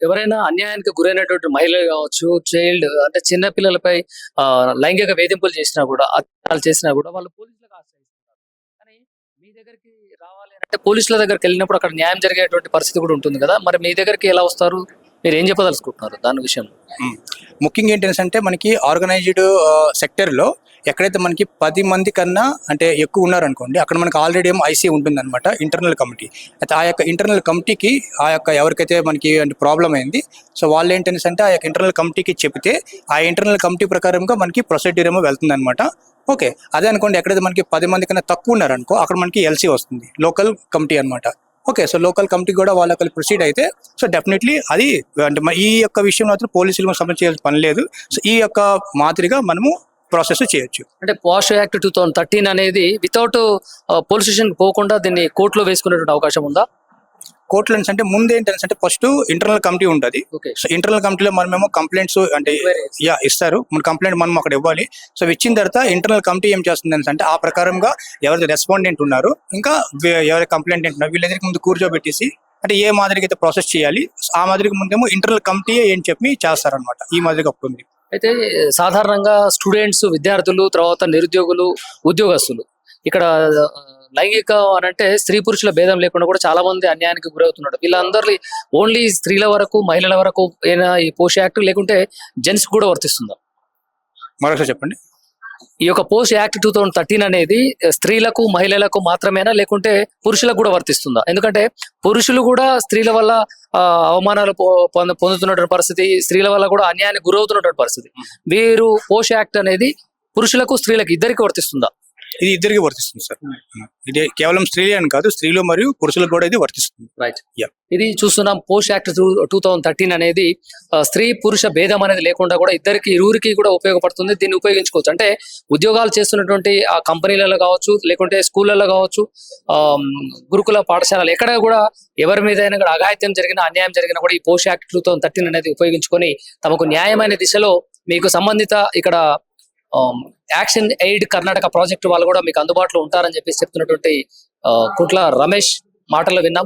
ఎవరైనా అన్యాయానికి గురైనటువంటి మహిళలు కావచ్చు చైల్డ్ అంటే చిన్న పిల్లలపై లైంగిక వేధింపులు చేసినా కూడా అత్యాలు చేసినా కూడా వాళ్ళు పోలీసులకు ఆశ్రయిస్తున్నారు. కానీ మీ దగ్గరికి రావాలి అంటే పోలీసుల దగ్గరికి వెళ్ళినప్పుడు అక్కడ న్యాయం జరిగేటువంటి పరిస్థితి కూడా ఉంటుంది కదా. మరి మీ దగ్గరికి ఎలా వస్తారు? మీరు ఏం చెప్పదలుచుకుంటున్నారు దాని విషయం ముఖ్యంగా ఏంటంటే మనకి ఆర్గనైజ్డ్ సెక్టర్లో ఎక్కడైతే మనకి పది మంది కన్నా అంటే ఎక్కువ ఉన్నారనుకోండి అక్కడ మనకి ఆల్రెడీ ఏమో ఐసీ ఉంటుందన్నమాట ఇంటర్నల్ కమిటీ అయితే ఆ యొక్క ఇంటర్నల్ కమిటీకి ఆ యొక్క ఎవరికైతే మనకి అంటే ప్రాబ్లం అయింది సో వాళ్ళు ఏంటనేసి అంటే ఆ యొక్క ఇంటర్నల్ కమిటీకి చెప్తే ఆ ఇంటర్నల్ కమిటీ ప్రకారంగా మనకి ప్రొసీడ్యూర్ ఏమో వెళ్తుందన్నమాట. ఓకే అదే అనుకోండి ఎక్కడైతే మనకి పది మంది కన్నా తక్కువ ఉన్నారనుకో అక్కడ మనకి ఎల్సీ వస్తుంది లోకల్ కమిటీ అనమాట ఓకే సో లోకల్ కమిటీ కూడా వాళ్ళకి ప్రొసీడ్ అయితే సో డెఫినెట్లీ అది అంటే ఈ యొక్క విషయం మాత్రం పోలీసులు సమస్య పని లేదు. సో ఈ యొక్క మాదిరిగా మనము ప్రాసెస్ చేయొచ్చు. అంటే POSH act two thousand thirteen అనేది వితౌట్ పోలీస్ స్టేషన్ పోకుండా దీన్ని కోర్టులో వేసుకునేటువంటి అవకాశం ఉందా? కోర్టులో అంటే ముందు ఏంటంటే ఫస్ట్ ఇంటర్నల్ కమిటీ ఉంటుంది. సో ఇంటర్నల్ కమిటీలో మనమేమో కంప్లైంట్స్ అంటే యా ఇస్తారు. మన కంప్లైంట్ మనం అక్కడ ఇవ్వాలి. సో ఇచ్చిన తర్వాత ఇంటర్నల్ కమిటీ ఏం చేస్తుంది అంటే ఆ ప్రకారంగా ఎవరైతే రెస్పాండెంట్ ఉన్నారు ఇంకా ఎవరైతే కంప్లైంట్ ఉన్నారు వీళ్ళందరికీ ముందు కూర్చోబెట్టేసి అంటే ఏ మాదిరిగా అయితే ప్రాసెస్ చేయాలి ఆ మాదిరిగా ముందేమో ఇంటర్నల్ కమిటీ ఏం చెప్పి చేస్తారనమాట ఈ మాదిరిగా ఉంటుంది అయితే సాధారణంగా స్టూడెంట్స్ విద్యార్థులు తర్వాత నిరుద్యోగులు ఉద్యోగస్తులు. ఇక్కడ లైంగిక అని అంటే స్త్రీ పురుషుల భేదం లేకుండా కూడా చాలా మంది అన్యాయానికి గురవుతున్నారు. వీళ్ళందరి ఓన్లీ స్త్రీల వరకు మహిళల వరకు ఏనా ఈ పోష్ యాక్ట్ లేకుంటే జెంట్స్ కూడా వర్తిస్తుందా? మరొకసారి చెప్పండి. ఈ యొక్క POSH act two thousand thirteen అనేది స్త్రీలకు మహిళలకు మాత్రమేనా లేకుంటే పురుషులకు కూడా వర్తిస్తుందా? ఎందుకంటే పురుషులు కూడా స్త్రీల వల్ల అవమానాలు పొందుతున్నటువంటి పరిస్థితి స్త్రీల వల్ల కూడా అన్యాయానికి గురవుతున్నటువంటి పరిస్థితి. వీరు పోష్ యాక్ట్ అనేది పురుషులకు స్త్రీలకు ఇద్దరికి వర్తిస్తుందా? ఇది ఇద్దరికి వర్తిస్తుంది సార్. ఇది కేవలం స్త్రీలే అని కాదు స్త్రీలు మరియు పురుషులకు కూడా ఇది వర్తిస్తుంది. రైట్. ఇది చూస్తున్నాం POSH act two thousand thirteen అనేది స్త్రీ పురుష భేదం అనేది లేకుండా కూడా ఇద్దరికి ఇరువురికి కూడా ఉపయోగపడుతుంది. దీన్ని ఉపయోగించుకోవచ్చు. అంటే ఉద్యోగాలు చేస్తున్నటువంటి ఆ కంపెనీలలో కావచ్చు లేకుంటే స్కూళ్ళలో కావచ్చు ఆ, గురుకుల పాఠశాలలు ఎక్కడ కూడా ఎవరి మీద అయినా కూడా అఘాయిత్యం జరిగిన అన్యాయం జరిగినా కూడా ఈ POSH act two thousand thirteen అనేది ఉపయోగించుకొని తమకు న్యాయమైన దిశలో మీకు సంబంధిత ఇక్కడ యాక్షన్ ఎయిడ్ కర్ణాటక ప్రాజెక్ట్ వాళ్ళు కూడా మీకు అందుబాటులో ఉంటారని చెప్పేసి చెప్తున్నటువంటి ఆ, కుట్ల రమేష్ మాటలు విన్నాము.